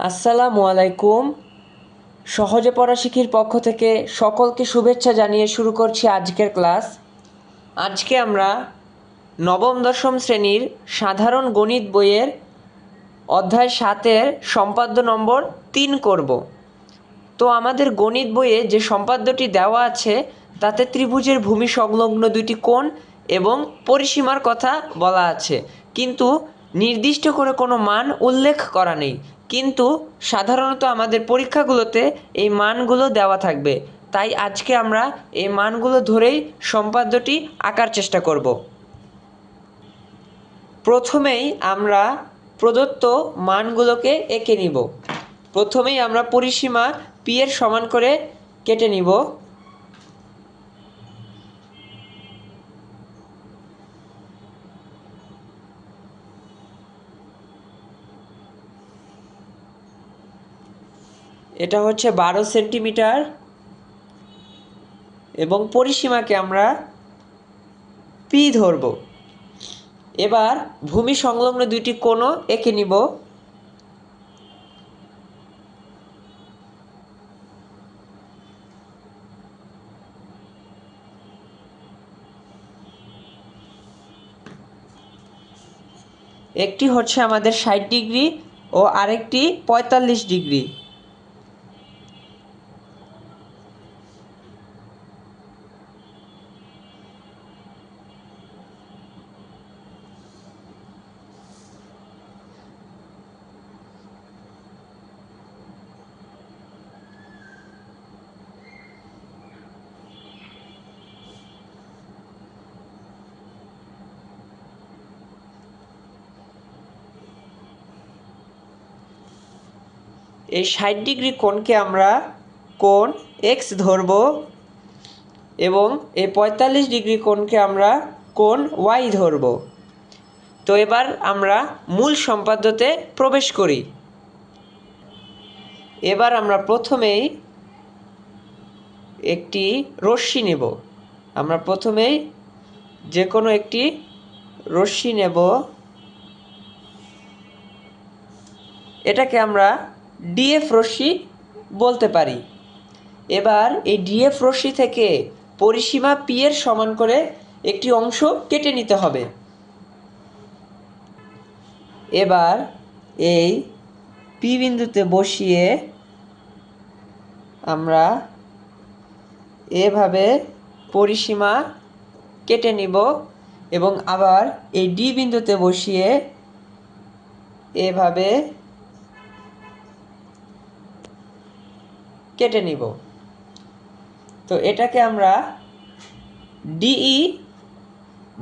আসসালামু আলাইকুম। সহজে পড়া শিখির পক্ষ থেকে সকলকে শুভেচ্ছা জানিয়ে শুরু করছি আজকের ক্লাস। আজকে আমরা নবম, দশম শ্রেণির সাধারণ গণিত বইয়ের অধ্যায় সাতের সম্পাদ্য নম্বর তিন করব। তো আমাদের গণিত বইয়ে যে সম্পাদ্যটি দেওয়া আছে, তাতে ত্রিভুজের ভূমি সংলগ্ন দুটি কোণ এবং পরিসীমার কথা বলা আছে। কিন্তু নির্দিষ্ট করে কোনো মান উল্লেখ করা নেই। কিন্তু সাধারণত আমাদের পরীক্ষাগুলোতে এই মানগুলো দেওয়া থাকবে। তাই আজকে আমরা এই মানগুলো ধরেই সম্পাদ্যটি আঁকার চেষ্টা করব। প্রথমেই আমরা প্রদত্ত মানগুলোকে এঁকে নিব। প্রথমেই আমরা পরিসীমা পি এর সমান করে কেটে নিব। এটা হচ্ছে বারো সেন্টিমিটার এবং পরিসীমাকে আমরা পি ধরব। এবার ভূমি সংলগ্ন দুইটি কোণও এঁকে নিব। একটি হচ্ছে আমাদের ষাট ডিগ্রি ও আরেকটি পঁয়তাল্লিশ ডিগ্রি। এই ষাট ডিগ্রি কোণকে আমরা কোণ এক্স ধরব এবং এই পঁয়তাল্লিশ ডিগ্রি কোণকে আমরা কোণ ওয়াই ধরব। তো এবার আমরা মূল সম্পাদ্যতে প্রবেশ করি। এবার আমরা প্রথমেই একটি রশ্মি নেব। আমরা প্রথমেই যে কোনো একটি রশ্মি নেব। এটাকে আমরা ডিএফ রশ্মি বলতে পারি। এবার এই ডিএফ রশ্মি থেকে পরিসীমা পি এর সমান করে একটি অংশ কেটে নিতে হবে। এবার এই পি বিন্দুতে বসিয়ে আমরা এভাবে পরিসীমা কেটে নিব এবং আবার এই ডি বিন্দুতে বসিয়ে এভাবে কেটে নিব। তো এটাকে আমরা ডিই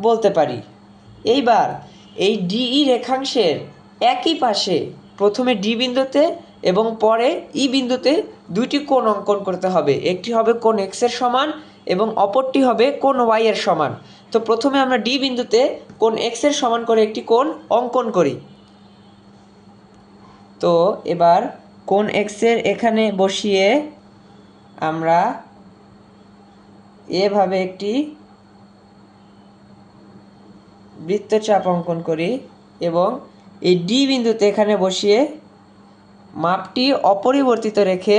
বলতে পারি। এইবার এই ডিই রেখাংশের একই পাশে প্রথমে ডি বিন্দুতে এবং পরে ই বিন্দুতে দুইটি কোণ অঙ্কন করতে হবে। একটি হবে কোণ এক্সের সমান এবং অপরটি হবে কোণ ওয়াই এর সমান। তো প্রথমে আমরা ডি বিন্দুতে কোণ এক্সের সমান করে একটি কোণ অঙ্কন করি। তো এবার কোণ এক্সের এখানে বসিয়ে আমরা এভাবে একটি বৃত্তচাপ অঙ্কন করি এবং এই ডি বিন্দুতে এখানে বসিয়ে মাপটি অপরিবর্তিত রেখে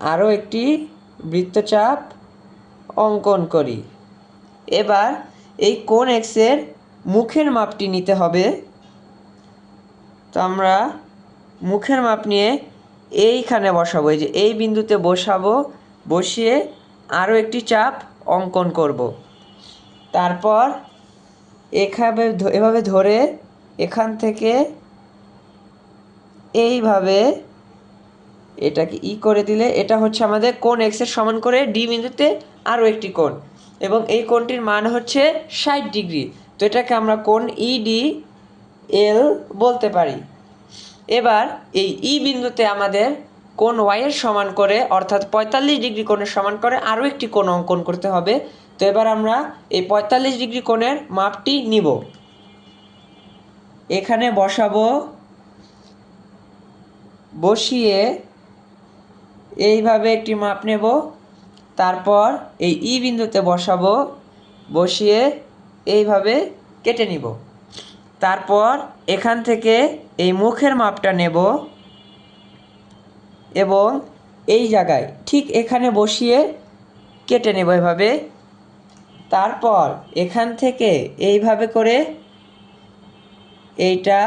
আরও একটি বৃত্তচাপ অঙ্কন করি। এবার এই কোন এক্সের মুখের মাপটি নিতে হবে। তো আমরা মুখের মাপ নিয়ে এইখানে বসাবো, এই যে এই বিন্দুতে বসাবো, বসিয়ে আরও একটি চাপ অঙ্কন করব। তারপর এখানে এভাবে ধরে এখান থেকে এইভাবে এটাকে ই করে দিলে এটা হচ্ছে আমাদের কোণ এক্সের সমান করে ডি বিন্দুতে আরও একটি কোণ এবং এই কোণটির মান হচ্ছে ষাট ডিগ্রি। তো এটাকে আমরা কোণ ইডি এল বলতে পারি। এবার এই ই বিন্দুতে আমাদের কোণ ওয়াইয়ের সমান করে, অর্থাৎ পঁয়তাল্লিশ ডিগ্রি কোণের সমান করে আরও একটি কোণ অঙ্কন করতে হবে। তো এবার আমরা এই পঁয়তাল্লিশ ডিগ্রি কোণের মাপটি নিব। এখানে বসাবো, বসিয়ে এইভাবে একটি মাপ নেব। তারপর এই ই বিন্দুতে বসাবো, বসিয়ে এইভাবে কেটে নিব। তারপর এখান থেকে এই মুখের মাপটা নেব এবং এই জায়গায় ঠিক এখানে বসিয়ে কেটে নেব এভাবে। তারপর এখান থেকে এইভাবে করে এইটা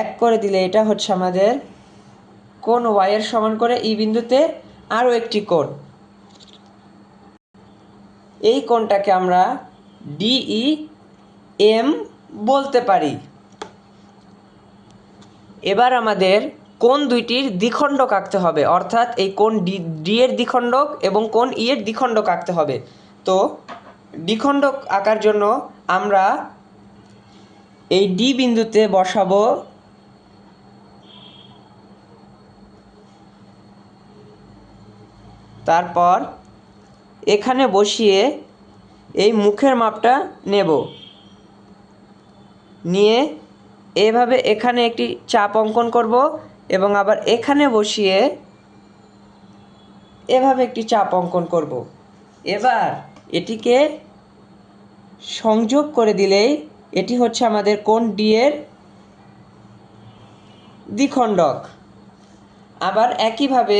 এক করে দিলে এটা হচ্ছে আমাদের কোন ওয়াইয়ের সমান করে ই বিন্দুতে আরও একটি কোণ। এই কোণটাকে আমরা ডিই এম বলতে পারি। এবার আমাদের কোন দুইটির দ্বিখণ্ডক আঁকতে হবে, অর্থাৎ এই কোন ডি ডি এর দ্বিখণ্ডক এবং কোন ই এর দ্বিখণ্ডক আঁকতে হবে। তো দ্বিখণ্ডক আঁকার জন্য আমরা এই ডি বিন্দুতে বসাবো তারপর এখানে বসিয়ে এই মুখের মাপটা নেব। নিয়ে এভাবে এখানে একটি চাপ অঙ্কন করব এবং আবার এখানে বসিয়ে এভাবে একটি চাপ অঙ্কন করব। এবার এটিকে সংযোগ করে দিলেই এটি হচ্ছে আমাদের কোন ডি এর দ্বিখণ্ডক। আবার একইভাবে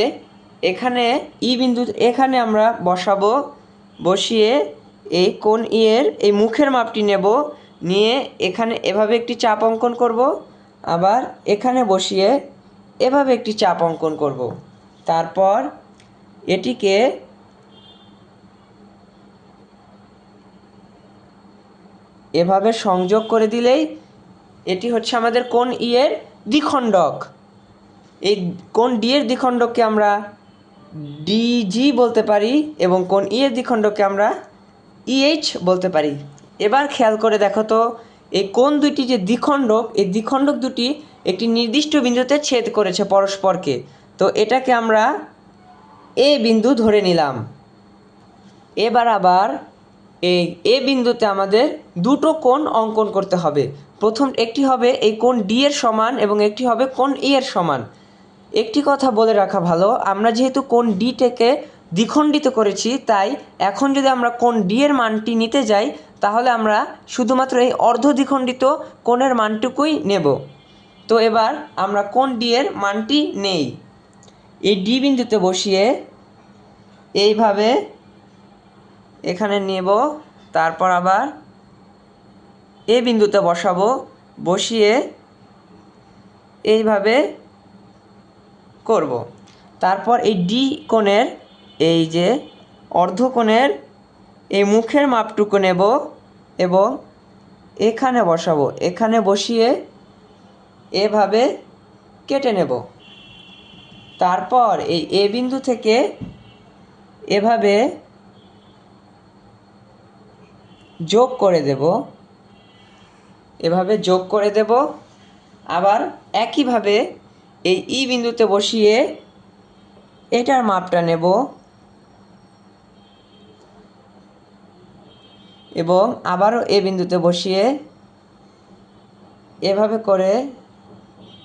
এখানে ই বিন্দু, এখানে আমরা বসাবো, বসিয়ে এই কোন ইয়ের এই মুখের মাপটি নেব, নিয়ে এখানে এভাবে একটি চাপ অঙ্কন করব, আবার এখানে বসিয়ে এভাবে একটি চাপ অঙ্কন করব। তারপর এটিকে এভাবে সংযোগ করে দিলেই এটি হচ্ছে আমাদের কোন ইয়ের দ্বিখণ্ডক। এই কোন ডি এর দ্বিখণ্ডককে আমরা ডিজি বলতে পারি এবং কোন ই এর দ্বিখণ্ডককে আমরা ইএইচ বলতে পারি। এবার খেয়াল করে দেখো তো, এই কোন দুইটি যে দ্বিখণ্ডক, এই দ্বিখণ্ডক দুটি একটি নির্দিষ্ট বিন্দুতে ছেদ করেছে পরস্পরকে। তো এটাকে আমরা এ বিন্দু ধরে নিলাম। এবার আবার এই এ বিন্দুতে আমাদের দুটো কোণ অঙ্কন করতে হবে। প্রথম একটি হবে এই কোণ ডি এর সমান এবং একটি হবে কোণ ই এর সমান। একটি কথা বলে রাখা ভালো, আমরা যেহেতু কোণ ডিটাকে দ্বিখণ্ডিত করেছি, তাই এখন যদি আমরা কোণ ডি এর মানটি নিতে যাই, তাহলে আমরা শুধুমাত্র এই অর্ধ দ্বিখণ্ডিত কোণের মানটুকুই নেব। তো এবার আমরা কোণ ডি এর মানটি নেই। এই ডি বিন্দুতে বসিয়ে এইভাবে এখানে নেব, তারপর আবার এ বিন্দুতে বসাবো, বসিয়ে এইভাবে করব। তারপর এই ডি কোণের এই যে অর্ধকোণের এই মুখের মাপটুকু নেব এবং এখানে বসাবো। এখানে বসিয়ে এভাবে কেটে নেব। তারপর এই এ বিন্দু থেকে এভাবে যোগ করে দেব। এভাবে যোগ করে দেব। আবার একইভাবে এই ই বিন্দুতে বসিয়ে এটার মাপটা নেব এবং আবারও এ বিন্দুতে বসিয়ে এভাবে করে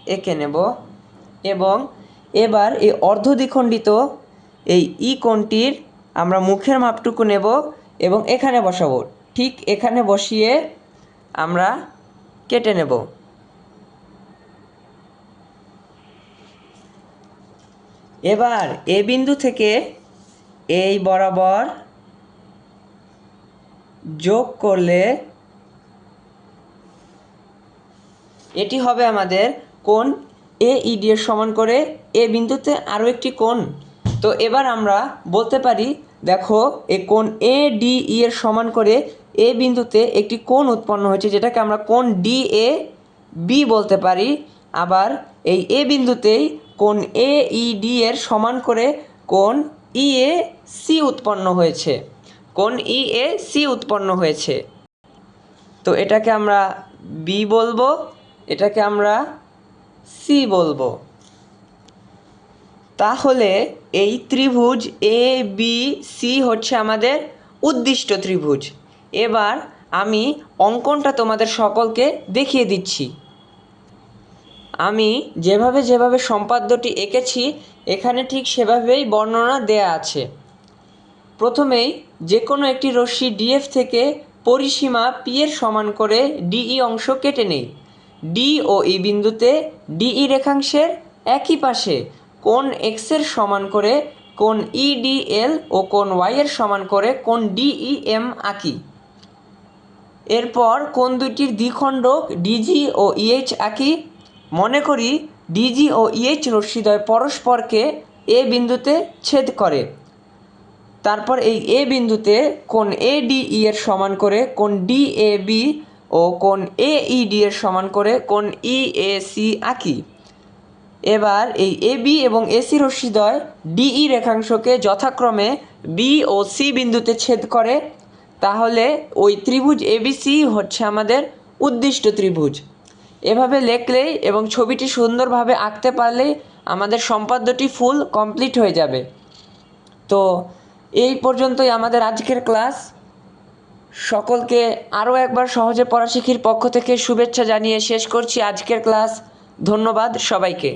এঁকে নেব এবং এবার এই অর্ধ দ্বিখণ্ডিত এই ই কোণটির আমরা মুখের মাপটুকু নেব এবং এখানে বসাবো। ঠিক এখানে বসিয়ে আমরা কেটে নেব। এবার এ বিন্দু থেকে এই বরাবর যোগ করলে এটি হবে আমাদের কোন এ ইডি এর সমান করে এ বিন্দুতে আরও একটি কোণ। তো এবার আমরা বলতে পারি, দেখো, এ কোণ এ ডি ই এর সমান করে এ বিন্দুতে একটি কোণ উৎপন্ন হয়েছে, যেটাকে আমরা কোণ ডি এ বি বলতে পারি। আবার এই এ বিন্দুতেই কোণ এ ই ডি এর সমান করে কোণ ই এ সি উৎপন্ন হয়েছে? কোণ ই এ সি উৎপন্ন হয়েছে? তো এটাকে আমরা বি বলব, এটাকে আমরা সি বলব। তাহলে এই ত্রিভুজ এ বি সি হচ্ছে আমাদের উদ্দিষ্ট ত্রিভুজ। এবার আমি অঙ্কনটা তোমাদের সকলকে দেখিয়ে দিচ্ছি। আমি যেভাবে যেভাবে সম্পাদ্যটি এঁকেছি, এখানে ঠিক সেভাবেই বর্ণনা দেয়া আছে। প্রথমেই যে কোনো একটি রশ্মি ডিএফ থেকে পরিসীমা পি এর সমান করে ডিই অংশ কেটে নেই। ডি ও ই বিন্দুতে ডিই রেখাংশের একই পাশে কোণ এক্সের সমান করে কোন ইডিএল ও কোন ওয়াই এর সমান করে কোণ ডিইএম আঁকি। এরপর কোন দুইটির দ্বিখণ্ডক ডিজি ও ইএইচ আঁকি। মনে করি ডিজি ও ইএইচ রশ্মিদ্বয় পরস্পরকে এ বিন্দুতে ছেদ করে। তারপর এই এ বিন্দুতে কোন এ ডিই এর সমান করে কোন ডি এ বি ও কোন এ ইডি এর সমান করে কোন ই এ সি আঁকি। এবার এই এ বি এবং এসি রশ্মিদ্বয় ডিই রেখাংশকে যথাক্রমে বি ও সি বিন্দুতে ছেদ করে। তাহলে ওই ত্রিভুজ এবিসি হচ্ছে আমাদের উদ্দিষ্ট ত্রিভুজ। এভাবে লেখলেই এবং ছবিটি সুন্দরভাবে আঁকতে পারলেই আমাদের সম্পাদ্যটি ফুল কমপ্লিট হয়ে যাবে। তো এই পর্যন্তই আমাদের আজকের ক্লাস। সকলকে আরও একবার সহজে পড়াশিখির পক্ষ থেকে শুভেচ্ছা জানিয়ে শেষ করছি আজকের ক্লাস। ধন্যবাদ সবাইকে।